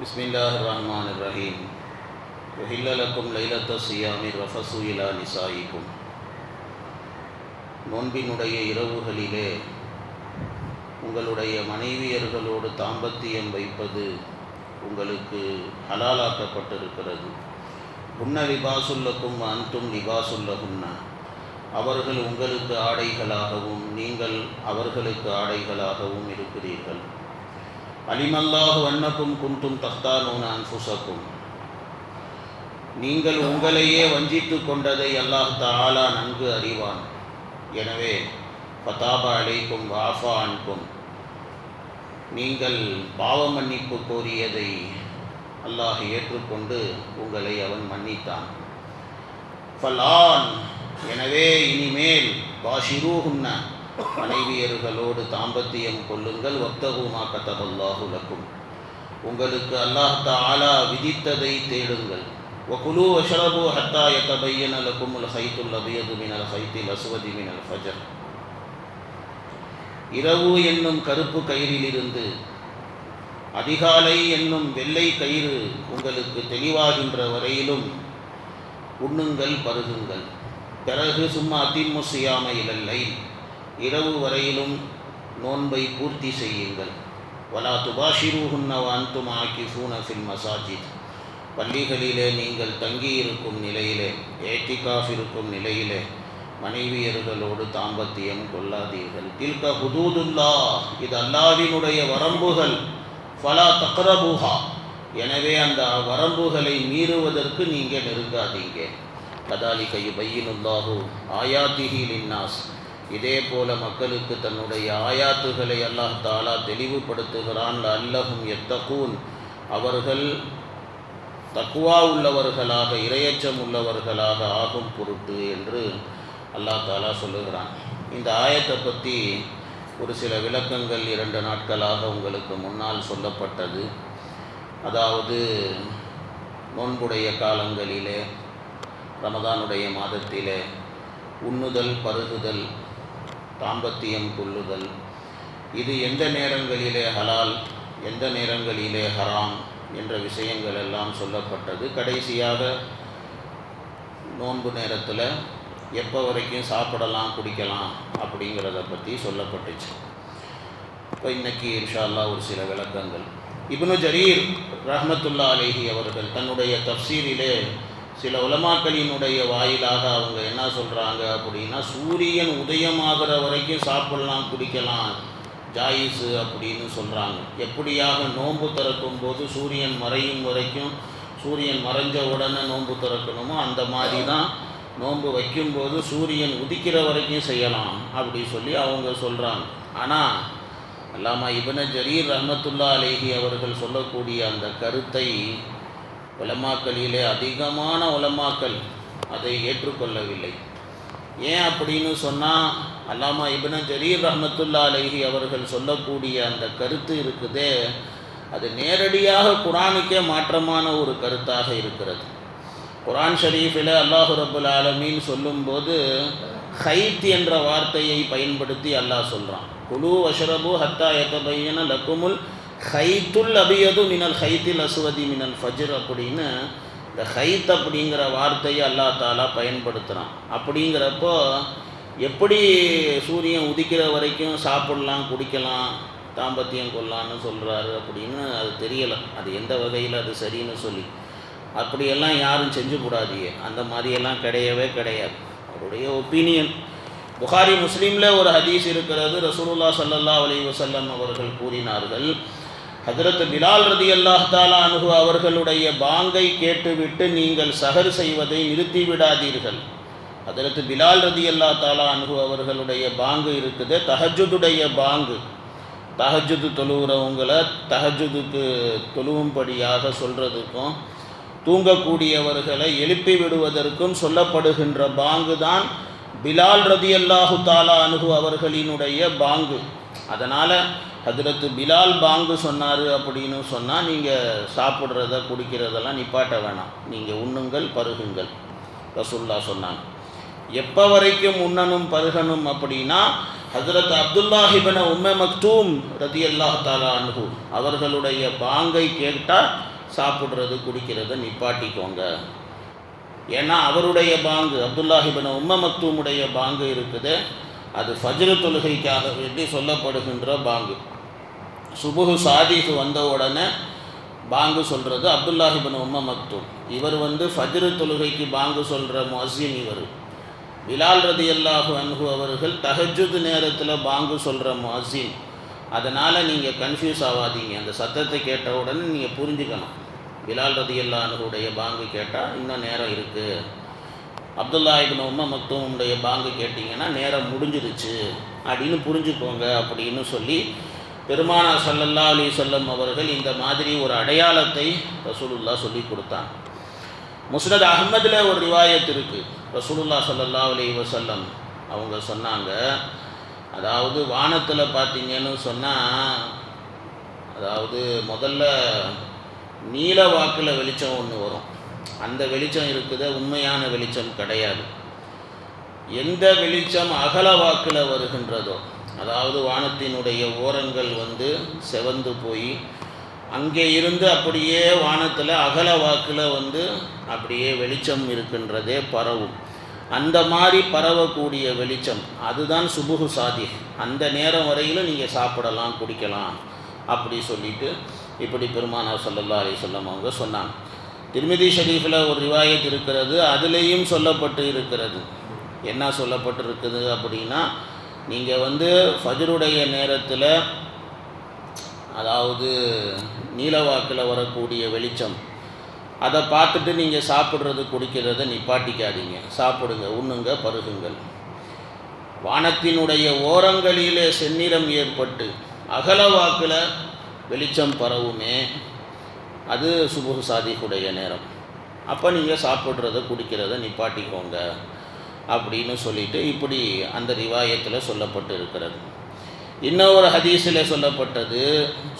بسم الله الرحمن الرحيم وحل لكم ليلة الصيام الرفث إلى نسائكم நோன்பினுடைய இரவுகளிலே உங்களுடைய மனைவியர்களோடு தாம்பத்தியம் வைப்பது உங்களுக்கு ஹலாலாக்கப்பட்டிருக்கிறது உன்ன லிபாசுல்லக்கும் அன்தும் லிபாசுல்லகுன்ன அவர்கள் உங்களுக்கு ஆடைகளாகவும் நீங்கள் அவர்களுக்கு ஆடைகளாகவும் இருக்கிறீர்கள் அலிமல்லாஹு அன்னக்கும் குன்தும் தஹ்தானூன அன்புசக்கும் நீங்கள் உங்களையே வஞ்சித்து கொண்டதை அல்லாஹ் தஆலா நன்கு அறிவான். எனவே பதாபா அழைக்கும் வாஃபா அன்கும். நீங்கள் பாவ மன்னிப்பு கோரியதை அல்லாஹ் ஏற்றுக்கொண்டு உங்களை அவன் மன்னித்தான். ஃபலான் எனவே இனிமேல் பாஷிரூஹுன்ன மனைவியர்களோடு தாம்பத்தியம் கொள்ளுங்கள். ஒத்தகுமா கத்தபல்லாஹுலக்கும் உங்களுக்கு அல்லாஹ் தஆலா விதித்ததை தேடுங்கள். ஒகுலு வஷரபு ஹத்தா எத்தபையன் அலக்கும் அல் ஹைத்துல் அபியது மினல் ஹைத்தில் அஸ்வதி மினல் ஃபஜர். இரவு என்னும் கருப்பு கயிறிலிருந்து அதிகாலை என்னும் வெள்ளை கயிறு உங்களுக்கு தெளிவாகின்ற வரையிலும் உண்ணுங்கள் பருகுங்கள். பிறகு சும்மா அதிம்மு செய்யாம இரவு வரையிலும் நோன்பை பூர்த்தி செய்யுங்கள். வலா துபாஷிருஹுன்ன வான்தும் ஆக்கிஃபூன ஃபில் மசாஜித். பள்ளிகளிலே நீங்கள் தங்கியிருக்கும் நிலையிலே ஏட்டிகாஃப் இருக்கும் நிலையிலே மனைவியர்களோடு தாம்பத்தியம் கொள்ளாதீர்கள். தில்க ஹுதூதுல்லா இது அல்லாவினுடைய வரம்புகள். ஃபலா தக்ரபுஹா எனவே அந்த வரம்புகளை மீறுவதற்கு நீங்கள் நெருங்காதீங்க. கதாலிக யுபையினுல்லாஹு ஆயாத்திஹி லின்னாஸ். இதே போல மக்களுக்கு தன்னுடைய ஆயாத்துகளை அல்லாஹ் தாலா தெளிவுபடுத்துகிறான். அல்லஹும் எத்தகூன் அவர்கள் தக்குவா உள்ளவர்களாக இரையச்சம் உள்ளவர்களாக ஆகும் பொருட்டு என்று அல்லாஹ் தாலா சொல்லுகிறான். இந்த ஆயத்தை பற்றி ஒரு சில விளக்கங்கள் இரண்டு நாட்களாக உங்களுக்கு முன்னால் சொல்லப்பட்டது. அதாவது நோன்புடைய காலங்களிலே ரமதானுடைய மாதத்திலே உண்ணுதல் பருகுதல் தாம்பத்தியம் கொள்ளுதல். இது எந்த நேரங்களிலே ஹலால் எந்த நேரங்களிலே ஹராம் என்ற விஷயங்கள் எல்லாம் சொல்லப்பட்டது. கடைசியாக நோன்பு நேரத்தில் எப்போ வரைக்கும் சாப்பிடலாம் குடிக்கலாம் அப்படிங்கிறத பற்றி சொல்லப்பட்டுச்சு. இப்போ இன்றைக்கி இன்ஷால்லா அல்லாஹ் ஒரு சில விளக்கங்கள். இப்னு ஜரீர் ரஹ்மத்துல்லா அலேஹி அவர்கள் தன்னுடைய தப்சீரிலே சில உலமாக்களினுடைய வாயிலாக அவங்க என்ன சொல்கிறாங்க அப்படின்னா சூரியன் உதயமாகிற வரைக்கும் சாப்பிடலாம் குடிக்கலாம் ஜாயிஸு அப்படின்னு சொல்கிறாங்க எப்படியாக நோன்பு திறக்கும் போது சூரியன் மறையும் வரைக்கும் சூரியன் மறைஞ்ச உடனே நோன்பு திறக்கணுமோ அந்த மாதிரி தான் நோன்பு வைக்கும்போது சூரியன் உதிக்கிற வரைக்கும் செய்யலாம் அப்படி சொல்லி அவங்க சொல்கிறாங்க ஆனால் அல்லாமா இபன ஜரீர் ரஹமத்துல்லா அலேஹி அவர்கள் சொல்லக்கூடிய அந்த கருத்தை உலமாக்களிலே அதிகமான உலமாக்கள் அதை ஏற்றுக்கொள்ளவில்லை. ஏன் அப்படின்னு சொன்னால் அல்லாமா இபின ஜரீர் ரஹமத்துல்லா அலஹி அவர்கள் சொல்லக்கூடிய அந்த கருத்து இருக்குதே அது நேரடியாக குரானுக்கே மாற்றமான ஒரு கருத்தாக இருக்கிறது. குரான் ஷரீஃபில் அல்லாஹு ரபுல் ஆலமின்னு சொல்லும்போது ஹைத் என்ற வார்த்தையை பயன்படுத்தி அல்லாஹ் சொல்கிறான் குழு வஷரபு ஹத்தா எத்தபையன லக்குமுல் ஹைத்துல் அபியது மினல் ஹைத்தில் அசுவதி மினல் ஃபஜ்ர் அப்படின்னு இந்த ஹைத் அப்படிங்கிற வார்த்தையை அல்லா தாலா பயன்படுத்துகிறான் அப்படிங்கிறப்போ எப்படி சூரியன் உதிக்கிற வரைக்கும் சாப்பிடலாம் குடிக்கலாம் தாம்பத்தியம் கொள்ளான்னு சொல்கிறாரு அப்படின்னு அது தெரியலை. அது எந்த வகையில் அது சரின்னு சொல்லி. அப்படியெல்லாம் யாரும் செஞ்சு கூடாதியே அந்த மாதிரியெல்லாம் கிடையவே கிடையாது. அவருடைய ஒப்பீனியன். புகாரி முஸ்லீமில் ஒரு ஹதீஸ் இருக்கிறது. ரசூலுல்லா சல்லல்லா அலி வசல்லம் அவர்கள் கூறினார்கள் ஹதரத் பிலால் ரதி அல்லாஹ் தாலா அனுகு அவர்களுடைய பாங்கை கேட்டுவிட்டு நீங்கள் சகர் செய்வதை நிறுத்தி விடாதீர்கள் ஹதரத் பிலால் ரதி அல்லா தாலா அனுகு அவர்களுடைய பாங்கு இருக்குது. தஹஜுதுடைய பாங்கு. தஹஜுது தொழுகிறவங்களை தஹஜுதுக்கு தொழுவும்படியாக சொல்கிறதுக்கும் தூங்கக்கூடியவர்களை எழுப்பி விடுவதற்கும் சொல்லப்படுகின்ற பாங்கு தான் பிலால் ரதி அல்லாஹு தாலா அனுகு அவர்களினுடைய பாங்கு. அதனால் ஹதரத்து பிலால் பாங்கு சொன்னார் அப்படின்னு சொன்னால் நீங்கள் சாப்பிட்றத குடிக்கிறதெல்லாம் நிப்பாட்ட வேணாம். நீங்கள் உண்ணுங்கள் பருகுங்கள். ரசுல்லா சொன்னாங்க. எப்போ வரைக்கும் உண்ணனும் பருகணும் அப்படின்னா ஹசரத் அப்துல்லாஹிபன உம்ம மக்தூம் ரதி அல்லாஹ் தாலா அனுகு அவர்களுடைய பாங்கை கேட்டால் சாப்பிட்றது குடிக்கிறத நிப்பாட்டிக்கோங்க. ஏன்னா அவருடைய பாங்கு அப்துல்லாஹிபன உம்ம மக்தூமுடைய பாங்கு இருக்குது. அது ஃபஜ்ரு தொழுகைக்காக வேண்டி சொல்லப்படுகின்ற பாங்கு. சுபுகு சாதிக்கு வந்த உடனே பாங்கு சொல்கிறது அப்துல்லாஹிபின் உம்ம மக்தூம். இவர் வந்து ஃபஜ்ரு தொழுகைக்கு பாங்கு சொல்கிற மொசின் இவர். பிலால் ரதி அல்லாஹு அன்ஹு அவர்கள் தஹஜுத் நேரத்தில் பாங்கு சொல்கிற மொசின் அதனால் நீங்கள் கன்ஃபியூஸ் ஆகாதீங்க அந்த சத்தத்தை கேட்டவுடன் நீங்கள் புரிஞ்சுக்கணும். பிலால் ரதி அல்லாஹுடைய பாங்கு கேட்டால் இன்னும் நேரம் இருக்குது அப்துல்லா இபின் உம்ம மக்தூமுடைய பாங்கு கேட்டிங்கன்னா நேரம் முடிஞ்சிருச்சு. அப்படின்னு புரிஞ்சுக்கோங்க அப்படின்னு சொல்லி பெருமானா சல்லல்லா அலி சொல்லம் அவர்கள் இந்த மாதிரி ஒரு அடையாளத்தை ரசூலுல்லா சொல்லி கொடுத்தான். முஸ்னத் அகமதில் ஒரு ரிவாயத் இருக்குது ரசூலுல்லா சல்லல்லா அலி வசல்லம் அவங்க சொன்னாங்க. அதாவது வானத்தில் பார்த்தீங்கன்னு சொன்னால் அதாவது முதல்ல நீல வாக்கில் வெளிச்சம் ஒன்று வரும். அந்த வெளிச்சம் இருக்குது உண்மையான வெளிச்சம் கிடையாது. எந்த வெளிச்சம் அகல வாக்கில் வருகின்றதோ அதாவது வானத்தினுடைய ஓரங்கள் வந்து செவந்து போய் அங்கே இருந்து அப்படியே வானத்தில் அகல வாக்கில் வந்து அப்படியே வெளிச்சம் இருக்கின்றதே பரவும். அந்த மாதிரி பரவக்கூடிய வெளிச்சம் அதுதான் சுபுகு சாதி. அந்த நேரம் வரையிலும் நீங்கள் சாப்பிடலாம் குடிக்கலாம் அப்படி சொல்லிட்டு இப்படி பெருமானார் சொல்லல்லா அலி சொல்லம் அவங்க சொன்னாங்க. திருமிதி ஷரீஃபில் ஒரு ரிவாயத் இருக்கிறது அதுலேயும் சொல்லப்பட்டு இருக்கிறது. என்ன சொல்லப்பட்டிருக்குது அப்படின்னா நீங்கள் வந்து ஃபஜருடைய நேரத்தில் அதாவது நீலவாக்கில் வரக்கூடிய வெளிச்சம் அதை பார்த்துட்டு நீங்கள் சாப்பிட்றது குடிக்கிறத நிப்பாட்டிக்காதீங்க. சாப்பிடுங்க உண்ணுங்க பருகுங்கள். வானத்தினுடைய ஓரங்களிலே செந்நிறம் ஏற்பட்டு அகல வாக்கில் வெளிச்சம் பரவுமே அது சுபுகு சாதிக்குடைய நேரம். அப்போ நீங்கள் சாப்பிட்றத குடிக்கிறத நிப்பாட்டிக்கோங்க அப்படின்னு சொல்லிட்டு இப்படி அந்த ரிவாயத்தில் சொல்லப்பட்டு இருக்கிறது இன்னொரு ஹதீஸில் சொல்லப்பட்டது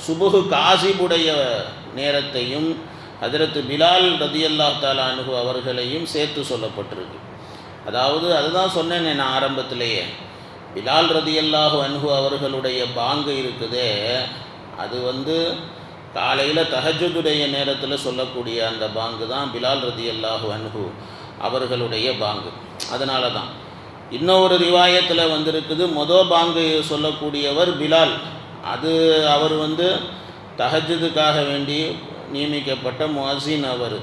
சுபுகு காசிபுடைய நேரத்தையும் ஹதரத்து பிலால் ரதியல்லா தாலா அவர்களையும் சேர்த்து சொல்லப்பட்டிருக்கு. அதாவது அதுதான் சொன்னேன் நான் ஆரம்பத்திலேயே. பிலால் ரதியல்லாஹு அன்ஹு அவர்களுடைய பாங்கு இருக்குதே அது வந்து காலையில் தஹஜுடைய நேரத்தில் சொல்லக்கூடிய அந்த பாங்கு தான் பிலால் ரதி அல்லாஹு அன்ஹு அவர்களுடைய பாங்கு. அதனால தான் இன்னொரு ரிவாயத்தில் வந்திருக்குது மொதல் பாங்கு சொல்லக்கூடியவர் பிலால். அது அவர் வந்து தஹஜுதுக்காக வேண்டி நியமிக்கப்பட்ட முஹசின் அவர்.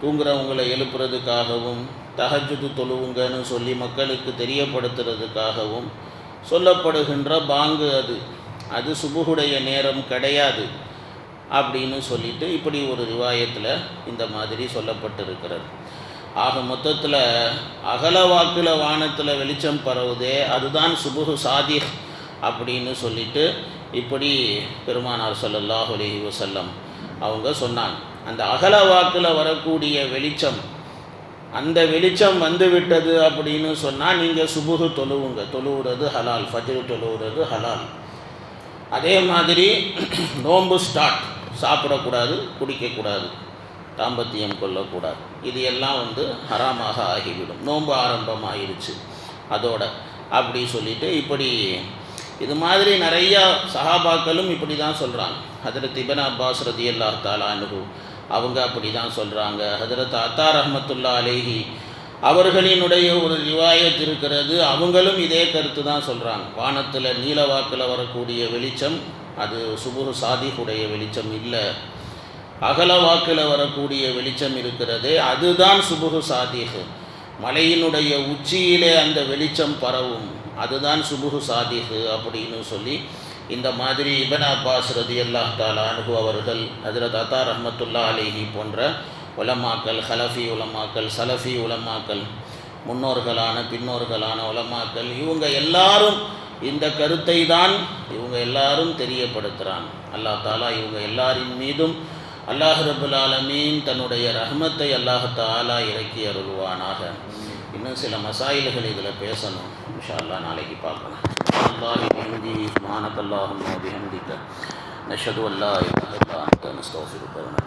தூங்குறவங்களை எழுப்புறதுக்காகவும் தஹஜுது தொழுவுங்கன்னு சொல்லி மக்களுக்கு தெரியப்படுத்துறதுக்காகவும் சொல்லப்படுகின்ற பாங்கு அது. அது சுபுகுடைய நேரம் கிடையாது. அப்படின்னு சொல்லிட்டு இப்படி ஒரு ரிவாயத்தில் இந்த மாதிரி சொல்லப்பட்டிருக்கிறது. ஆக மொத்தத்தில் அகல வாக்கில் வானத்தில் வெளிச்சம் பரவுதே அதுதான் சுபுகு சாதி அப்படின்னு சொல்லிட்டு இப்படி பெருமானார் சொல்லல்லாஹ் அலைஹி வசல்லம் அவங்க சொன்னாங்க. அந்த அகல வாக்கில் வரக்கூடிய வெளிச்சம் அந்த வெளிச்சம் வந்துவிட்டது அப்படின்னு சொன்னால் நீங்கள் சுபுகு தொழுவுங்க. தொழுவுறது ஹலால் ஃபஜ்ரு தொழுவுறது ஹலால். அதே மாதிரி நோம்பு ஸ்டார்ட் சாப்பிடக்கூடாது குடிக்கக்கூடாது தாம்பத்தியம் கொள்ளக்கூடாது இது எல்லாம் வந்து ஹராமாக ஆகிவிடும். நோன்பு ஆரம்பம் ஆயிடுச்சு அதோட அப்படி சொல்லிட்டு இப்படி இது மாதிரி நிறையா சஹாபாக்களும் இப்படி தான் சொல்கிறாங்க ஹதரத் இபன் அப்பாஸ் ரதி அல்லா தாலானு அவங்க அப்படி தான் சொல்கிறாங்க ஹதரத் அத்தா ரஹமத்துல்லா அலேஹி அவர்களினுடைய ஒரு ரிவாயத் இருக்கிறது. அவங்களும் இதே கருத்து தான் சொல்கிறாங்க வானத்தில் நீலவாக்கில் வரக்கூடிய வெளிச்சம் அது சுபுகு சாதிகுடைய வெளிச்சம் இல்லை. அகல வாக்கில் வரக்கூடிய வெளிச்சம் இருக்கிறது அதுதான் சுபுகு சாதிகு. மலையினுடைய உச்சியிலே அந்த வெளிச்சம் பரவும் அதுதான் சுபுகு சாதிகு அப்படின்னு சொல்லி இந்த மாதிரி இபன் அப்பாஸ் ரதி அல்லாஹ் தாலா அனுகு அவர்கள் ஹஜரத் அத்தா ரஹமத்துல்லா அலிஹி போன்ற உலமாக்கல் ஹலஃபி உலமாக்கல் சலஃபி உலமாக்கல் முன்னோர்களான பின்னோர்களான உலமாக்கல் இவங்க எல்லாரும் இந்த கருத்தை தான் இவங்க எல்லாரும் தெரியப்படுத்துகிறாங்க அல்லாஹ் தாலா இவங்க எல்லாரின் மீதும் அல்லாஹ் ரபுல் ஆலமீன் தன்னுடைய ரஹமத்தை அல்லாஹ் தாலா இறக்கி அருள்வானாக. இன்னும் சில மசாயில்கள் இதில் பேசணும். இன்ஷா அல்லாஹ் நாளைக்கு பார்க்கலாம். அல்லாஹி ஹிந்தி மானக்கல்லாஹும் பிஹம்திக்க நஷது அல்லா இல்லாஹ் அன்த